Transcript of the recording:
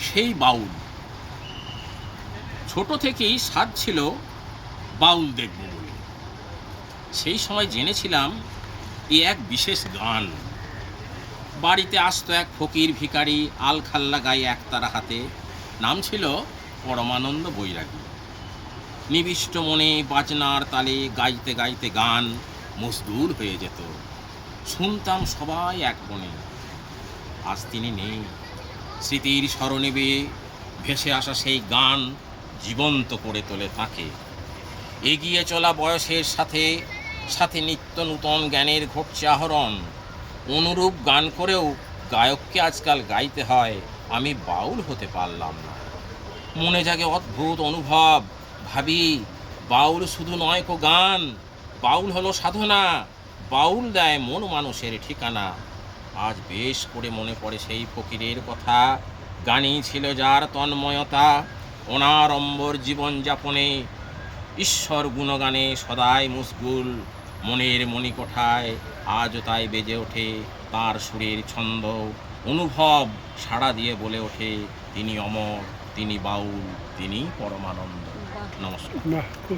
সেই বাউল। ছোট থেকেই স্বাদ ছিল বাউল দেখব বলে। সেই সময় জেনেছিলাম এ এক বিশেষ গান। বাড়িতে আসতো এক ফকির ভিখারি আলখাল্লা গায়ে একতারা হাতে। নাম ছিল পরমানন্দ বৈরাগী। নিবিষ্ট মনে বাজনার তালে গাইতে গাইতে গান মজদুর হয়ে যেত। শুনতাম সবাই এক মনে। আজ তিনি নেই। স্মৃতির স্মরণে ভেসে আসা সেই গান জীবন্ত করে তোলে তাকে। এগিয়ে চলা বয়সের সাথে সাথে নিত্য নূতন জ্ঞানের ঘটছে আহরণ। অনুরূপ গান করেও গায়ককে আজকাল গাইতে হয়, আমি বাউল হতে পারলাম না। মনে জাগে অদ্ভুত অনুভব, ভাবি, বাউল শুধু নয় কো গান, বাউল হলো সাধনা, বাউল দেয় মন মানুষের ঠিকানা। আজ বেশ করে মনে পড়ে সেই ফকিরের কথা। গানই ছিল যার তন্ময়তা ওনার অনারম্বর জীবনযাপনে। ঈশ্বর গুণগানে সদাই মুসগুল, মনের মণিকোঠায় আজও তাই বেজে ওঠে তার সুরের ছন্দ। অনুভব সাড়া দিয়ে বলে ওঠে, তিনি অমর, তিনি বাউল, তিনি পরমানন্দ। নমস্কার।